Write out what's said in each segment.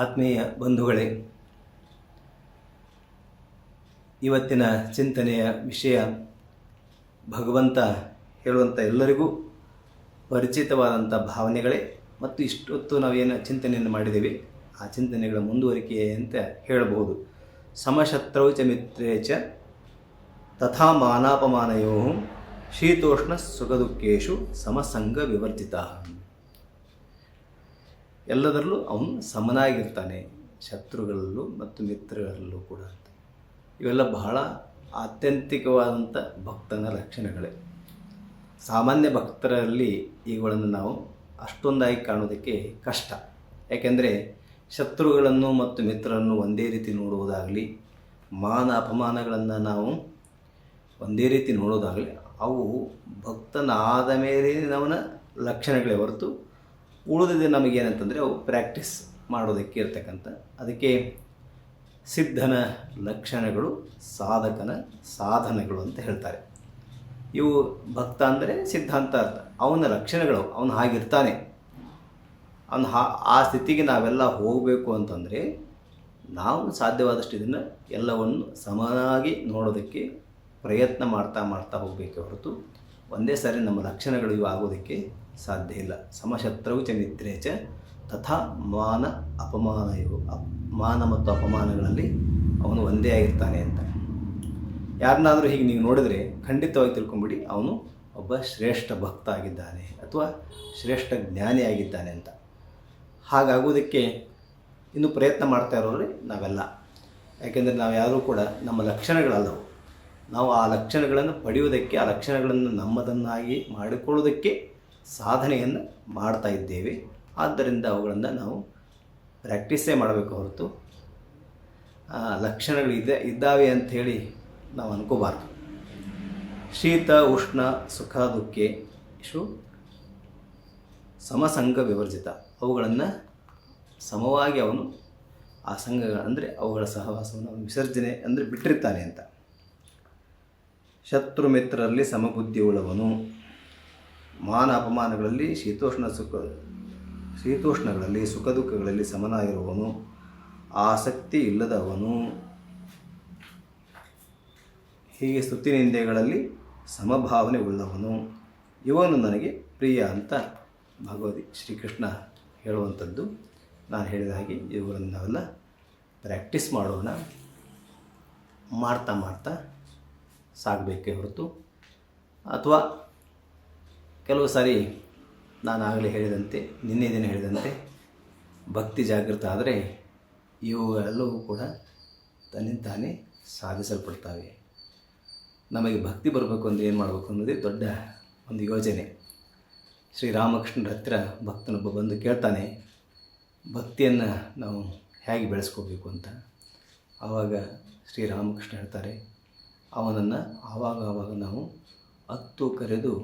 ಆತ್ಮೀಯ ಬಂಧುಗಳೇ, ಇವತ್ತಿನ ಚಿಂತನೆಯ ವಿಷಯ ಭಗವಂತ ಹೇಳುವಂಥ ಎಲ್ಲರಿಗೂ ಪರಿಚಿತವಾದಂಥ ಭಾವನೆಗಳೇ. ಮತ್ತು ಇಷ್ಟೊತ್ತು ನಾವೇನು ಚಿಂತನೆಯನ್ನು ಮಾಡಿದ್ದೇವೆ, ಆ ಚಿಂತನೆಗಳ ಮುಂದುವರಿಕೆ ಅಂತ ಹೇಳಬಹುದು. ಸಮಶತ್ರೌ ಚ ಮಿತ್ರೇ ಚ ತಥಾ ಮಾನಾಪಮಾನಯೋ ಶೀತೋಷ್ಣ ಸುಖ ದುಃಖೇಶು ಸಮಸಂಗ ವಿವರ್ಜಿತ. ಎಲ್ಲದರಲ್ಲೂ ಅವನು ಸಮನಾಗಿರ್ತಾನೆ. ಶತ್ರುಗಳಲ್ಲೂ ಮತ್ತು ಮಿತ್ರಗಳಲ್ಲೂ ಕೂಡ ಅಂತ. ಇವೆಲ್ಲ ಬಹಳ ಆತ್ಯಂತಿಕವಾದಂಥ ಭಕ್ತನ ಲಕ್ಷಣಗಳೇ. ಸಾಮಾನ್ಯ ಭಕ್ತರಲ್ಲಿ ಇವುಗಳನ್ನು ನಾವು ಅಷ್ಟೊಂದಾಗಿ ಕಾಣೋದಕ್ಕೆ ಕಷ್ಟ. ಯಾಕೆಂದರೆ ಶತ್ರುಗಳನ್ನು ಮತ್ತು ಮಿತ್ರರನ್ನು ಒಂದೇ ರೀತಿ ನೋಡುವುದಾಗಲಿ, ಮಾನ ಅಪಮಾನಗಳನ್ನು ನಾವು ಒಂದೇ ರೀತಿ ನೋಡೋದಾಗಲಿ, ಅವು ಭಕ್ತನಾದ ಮೇಲಿನವನ ಲಕ್ಷಣಗಳೇ ಹೊರತು ಉಳಿದಿದೆ ನಮಗೇನಂತಂದರೆ ಅವು ಪ್ರಾಕ್ಟೀಸ್ ಮಾಡೋದಕ್ಕೆ ಇರ್ತಕ್ಕಂಥ ಅದಕ್ಕೆ ಸಿದ್ಧನ ಲಕ್ಷಣಗಳು, ಸಾಧಕನ ಸಾಧನಗಳು ಅಂತ ಹೇಳ್ತಾರೆ. ಇವು ಭಕ್ತ ಅಂದರೆ ಸಿದ್ಧಾಂತ ಅರ್ಥ. ಅವನ ಲಕ್ಷಣಗಳು, ಅವನು ಹಾಗಿರ್ತಾನೆ. ಅವನು ಹಾ, ಆ ಸ್ಥಿತಿಗೆ ನಾವೆಲ್ಲ ಹೋಗಬೇಕು ಅಂತಂದರೆ ನಾವು ಸಾಧ್ಯವಾದಷ್ಟು ಇದನ್ನು ಎಲ್ಲವನ್ನು ಸಮನಾಗಿ ನೋಡೋದಕ್ಕೆ ಪ್ರಯತ್ನ ಮಾಡ್ತಾ ಮಾಡ್ತಾ ಹೋಗಬೇಕೆ ಹೊರತು, ಒಂದೇ ಸಾರಿ ನಮ್ಮ ಲಕ್ಷಣಗಳು ಇವು ಆಗೋದಕ್ಕೆ ಸಾಧ್ಯ ಇಲ್ಲ. ಸಮಶತ್ರವು ಚ ಮಿತ್ರೇ ಚ ತಥಾ ಮಾನ ಅಪಮಾನ ಇವು. ಮಾನ ಮತ್ತು ಅಪಮಾನಗಳಲ್ಲಿ ಅವನು ಒಂದೇ ಆಗಿರ್ತಾನೆ ಅಂತ. ಯಾರನ್ನಾದರೂ ಹೀಗೆ ನೀವು ನೋಡಿದರೆ ಖಂಡಿತವಾಗಿ ತಿಳ್ಕೊಂಬಿಡಿ, ಅವನು ಒಬ್ಬ ಶ್ರೇಷ್ಠ ಭಕ್ತ ಆಗಿದ್ದಾನೆ ಅಥವಾ ಶ್ರೇಷ್ಠ ಜ್ಞಾನಿ ಆಗಿದ್ದಾನೆ ಅಂತ. ಹಾಗಾಗುವುದಕ್ಕೆ ಇನ್ನು ಪ್ರಯತ್ನ ಮಾಡ್ತಾ ಇರೋರು ನಾವೆಲ್ಲ. ಯಾಕೆಂದರೆ ನಾವು ಯಾರೂ ಕೂಡ ನಮ್ಮ ಲಕ್ಷಣಗಳಲ್ಲವು. ನಾವು ಆ ಲಕ್ಷಣಗಳನ್ನು ಪಡೆಯುವುದಕ್ಕೆ, ಆ ಲಕ್ಷಣಗಳನ್ನು ನಮ್ಮದನ್ನಾಗಿ ಮಾಡಿಕೊಳ್ಳೋದಕ್ಕೆ ಸಾಧನೆಯನ್ನು ಮಾಡ್ತಾ ಇದ್ದೇವೆ. ಆದ್ದರಿಂದ ಅವುಗಳನ್ನು ನಾವು ಪ್ರ್ಯಾಕ್ಟೀಸೇ ಮಾಡಬೇಕು ಹೊರತು ಲಕ್ಷಣಗಳು ಇದೆ ಇದ್ದಾವೆ ಅಂಥೇಳಿ ನಾವು ಅನ್ಕೋಬಾರ್ದು. ಶೀತ, ಉಷ್ಣ, ಸುಖ, ದುಃಖೆ, ಇಶು, ಸಮಸಂಗ ವಿವರ್ಜಿತ. ಅವುಗಳನ್ನು ಸಮವಾಗಿ ಅವನು ಆ ಸಂಘ, ಅಂದರೆ ಅವುಗಳ ಸಹವಾಸವನ್ನು ಅವನು ವಿಸರ್ಜನೆ, ಅಂದರೆ ಬಿಟ್ಟಿರ್ತಾನೆ ಅಂತ. ಶತ್ರು ಮಿತ್ರರಲ್ಲಿ ಸಮಬುದ್ಧಿ ಉಳ್ಳವನು. ಮಾನ ಅಪಮಾನಗಳಲ್ಲಿ ಶೀತೋಷ್ಣ ಸುಖ, ಶೀತೋಷ್ಣಗಳಲ್ಲಿ ಸುಖ ದುಃಖಗಳಲ್ಲಿ ಸಮನಾಗಿರುವವನು, ಆಸಕ್ತಿ ಇಲ್ಲದವನು. ಹೀಗೆ ಸ್ತುತಿ ನಿಂದೆಗಳಲ್ಲಿ ಸಮಭಾವನೆ ಉಳ್ಳವನು. ಇವನು ನನಗೆ ಪ್ರಿಯ ಅಂತ ಭಗವತಿ ಶ್ರೀಕೃಷ್ಣ ಹೇಳುವಂಥದ್ದು. ನಾನು ಹೇಳಿದ ಹಾಗೆ ಇವುಗಳನ್ನು ನಾವೆಲ್ಲ ಪ್ರಾಕ್ಟೀಸ್ ಮಾಡೋಣ. ಮಾಡ್ತಾ ಮಾಡ್ತಾ ಸಾಗಬೇಕೇ ಹೊರತು. ಅಥವಾ ಕೆಲವು ಸಾರಿ ನಾನು ಆಗಲೇ ಹೇಳಿದಂತೆ, ನಿನ್ನೆ ದಿನ ಹೇಳಿದಂತೆ, ಭಕ್ತಿ ಜಾಗೃತ ಆದರೆ ಇವುಗಳೆಲ್ಲವೂ ಕೂಡ ತನ್ನಿಂದ ತಾನೇ ಸಾಧಿಸಲ್ಪಡ್ತವೆ. ನಮಗೆ ಭಕ್ತಿ ಬರಬೇಕು ಅಂದರೆ ಏನು ಮಾಡಬೇಕು ಅನ್ನೋದೇ ದೊಡ್ಡ ಒಂದು ಯೋಜನೆ. ಶ್ರೀರಾಮಕೃಷ್ಣರ ಹತ್ತಿರ ಭಕ್ತನೊಬ್ಬ ಬಂದು ಕೇಳ್ತಾನೆ, ಭಕ್ತಿಯನ್ನು ನಾವು ಹೇಗೆ ಬೆಳೆಸ್ಕೋಬೇಕು ಅಂತ. ಆವಾಗ ಶ್ರೀರಾಮಕೃಷ್ಣ ಹೇಳ್ತಾರೆ, ಅವನನ್ನು ಆವಾಗ ಆವಾಗ ನಾವು ಹತ್ತು ಕರೆದು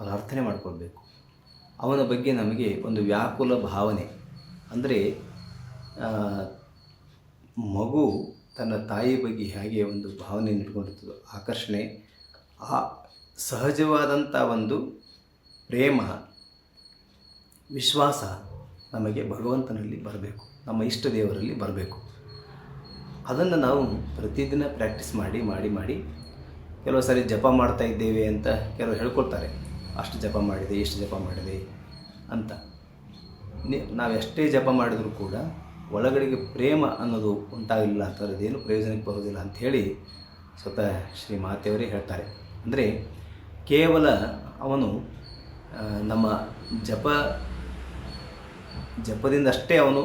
ಪ್ರಾರ್ಥನೆ ಮಾಡಿಕೊಳ್ಬೇಕು. ಅವನ ಬಗ್ಗೆ ನಮಗೆ ಒಂದು ವ್ಯಾಕುಲ ಭಾವನೆ. ಅಂದರೆ ಮಗು ತನ್ನ ತಾಯಿ ಬಗ್ಗೆ ಹೇಗೆ ಒಂದು ಭಾವನೆ ಇಟ್ಕೊಂಡಿರ್ತದೋ ಆಕರ್ಷಣೆ, ಆ ಸಹಜವಾದಂಥ ಒಂದು ಪ್ರೇಮ, ವಿಶ್ವಾಸ ನಮಗೆ ಭಗವಂತನಲ್ಲಿ ಬರಬೇಕು. ನಮ್ಮ ಇಷ್ಟ ದೇವರಲ್ಲಿ ಬರಬೇಕು. ಅದನ್ನು ನಾವು ಪ್ರತಿದಿನ ಪ್ರಾಕ್ಟೀಸ್ ಮಾಡಿ ಮಾಡಿ ಮಾಡಿ, ಕೆಲವು ಸಾರಿ ಜಪ ಮಾಡ್ತಾ ಇದ್ದೇವೆ ಅಂತ ಕೆಲವರು ಹೇಳ್ಕೊಳ್ತಾರೆ. ಅಷ್ಟು ಜಪ ಮಾಡಿದೆ ಎಷ್ಟು ಜಪ ಮಾಡಿದೆ ಅಂತ. ನಾವು ಎಷ್ಟೇ ಜಪ ಮಾಡಿದರೂ ಕೂಡ ಒಳಗಡೆಗೆ ಪ್ರೇಮ ಅನ್ನೋದು ಉಂಟಾಗಲಿಲ್ಲ ಅಂತಂದ್ರೆ ಅದೇನು ಪ್ರಯೋಜನಕ್ಕೆ ಬರೋದಿಲ್ಲ ಅಂಥೇಳಿ ಸ್ವತಃ ಶ್ರೀ ಮಾತೆಯವರೇ ಹೇಳ್ತಾರೆ. ಅಂದರೆ ಕೇವಲ ಅವನು ನಮ್ಮ ಜಪ, ಜಪದಿಂದಷ್ಟೇ ಅವನು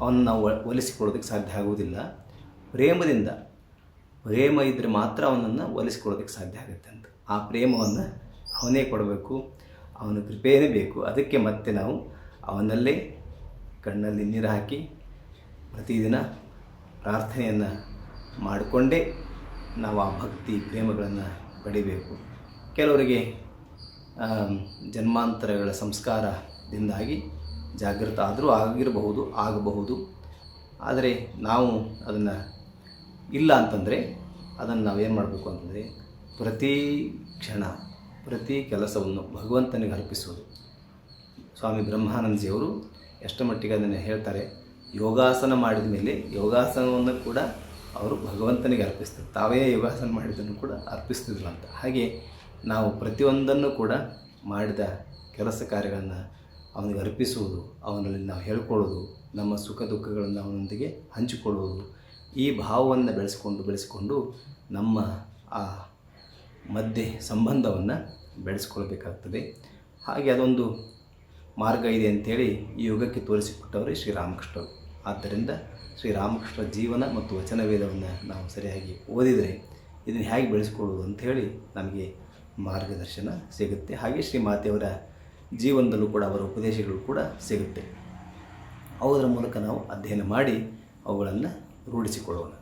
ಅವನ್ನ ನಾವು ಒಲಿಸಿಕೊಳ್ಳೋದಕ್ಕೆ ಸಾಧ್ಯ ಆಗುವುದಿಲ್ಲ. ಪ್ರೇಮದಿಂದ, ಪ್ರೇಮ ಇದ್ದರೆ ಮಾತ್ರ ಅವನನ್ನು ಒಲಿಸಿಕೊಳ್ಳೋದಕ್ಕೆ ಸಾಧ್ಯ ಆಗುತ್ತೆ ಅಂತ. ಆ ಪ್ರೇಮವನ್ನು ಅವನೇ ಕೊಡಬೇಕು, ಅವನ ಕೃಪೆಯೇ ಬೇಕು. ಅದಕ್ಕೆ ಮತ್ತೆ ನಾವು ಅವನಲ್ಲೇ ಕಣ್ಣಲ್ಲಿ ನೀರು ಹಾಕಿ ಪ್ರತಿದಿನ ಪ್ರಾರ್ಥನೆಯನ್ನು ಮಾಡಿಕೊಂಡೇ ನಾವು ಆ ಭಕ್ತಿ ಪ್ರೇಮಗಳನ್ನು ಪಡಿಬೇಕು. ಕೆಲವರಿಗೆ ಜನ್ಮಾಂತರಗಳ ಸಂಸ್ಕಾರದಿಂದಾಗಿ ಜಾಗೃತ ಆದರೂ ಆಗಿರಬಹುದು, ಆಗಬಹುದು. ಆದರೆ ನಾವು ಅದನ್ನು ಇಲ್ಲ ಅಂತಂದರೆ ಅದನ್ನು ನಾವೇನು ಮಾಡಬೇಕು ಅಂತಂದರೆ ಪ್ರತಿ ಕ್ಷಣ, ಪ್ರತಿ ಕೆಲಸವನ್ನು ಭಗವಂತನಿಗೆ ಅರ್ಪಿಸುವುದು. ಸ್ವಾಮಿ ಬ್ರಹ್ಮಾನಂದಜಿಯವರು ಎಷ್ಟು ಮಟ್ಟಿಗೆ ಅದನ್ನು ಹೇಳ್ತಾರೆ, ಯೋಗಾಸನ ಮಾಡಿದ ಮೇಲೆ ಯೋಗಾಸನವನ್ನು ಕೂಡ ಅವರು ಭಗವಂತನಿಗೆ ಅರ್ಪಿಸ್ತಾರೆ. ತಾವೇ ಯೋಗಾಸನ ಮಾಡಿದ್ದನ್ನು ಕೂಡ ಅರ್ಪಿಸ್ತಿದ್ರು ಅಂತ. ಹಾಗೆ ನಾವು ಪ್ರತಿಯೊಂದನ್ನು ಕೂಡ ಮಾಡಿದ ಕೆಲಸ ಕಾರ್ಯಗಳನ್ನು ಅವನಿಗೆ ಅರ್ಪಿಸುವುದು ಅವನಲ್ಲಿ ನಾವು ಹೇಳ್ಕೊಳ್ಳೋದು, ನಮ್ಮ ಸುಖ ದುಃಖಗಳನ್ನು ಅವನೊಂದಿಗೆ ಹಂಚಿಕೊಳ್ಳುವುದು ಈ ಭಾವವನ್ನು ಬೆಳೆಸ್ಕೊಂಡು, ಬೆಳೆಸಿಕೊಂಡು ನಮ್ಮ ಆ ಮಧ್ಯೆ ಸಂಬಂಧವನ್ನು ಬೆಳೆಸ್ಕೊಳ್ಬೇಕಾಗ್ತದೆ. ಹಾಗೆ ಅದೊಂದು ಮಾರ್ಗ ಇದೆ ಅಂಥೇಳಿ ಈ ಯುಗಕ್ಕೆ ತೋರಿಸಿಕೊಟ್ಟವರೇ ಶ್ರೀರಾಮಕೃಷ್ಣರು ಆದ್ದರಿಂದ ಶ್ರೀರಾಮಕೃಷ್ಣ ಜೀವನ ಮತ್ತು ವಚನ ವೇದವನ್ನು ನಾವು ಸರಿಯಾಗಿ ಓದಿದರೆ ಇದನ್ನು ಹೇಗೆ ಬೆಳೆಸ್ಕೊಳ್ಳೋದು ಅಂಥೇಳಿ ನಮಗೆ ಮಾರ್ಗದರ್ಶನ ಸಿಗುತ್ತೆ. ಹಾಗೆ ಶ್ರೀ ಮಾತೆಯವರ ಜೀವನದಲ್ಲೂ ಕೂಡ ಅವರ ಉಪದೇಶಗಳು ಕೂಡ ಸಿಗುತ್ತೆ. ಅವುದರ ಮೂಲಕ ನಾವು ಅಧ್ಯಯನ ಮಾಡಿ ಅವುಗಳನ್ನು ರೂಢಿಸಿಕೊಳ್ಳೋಣ.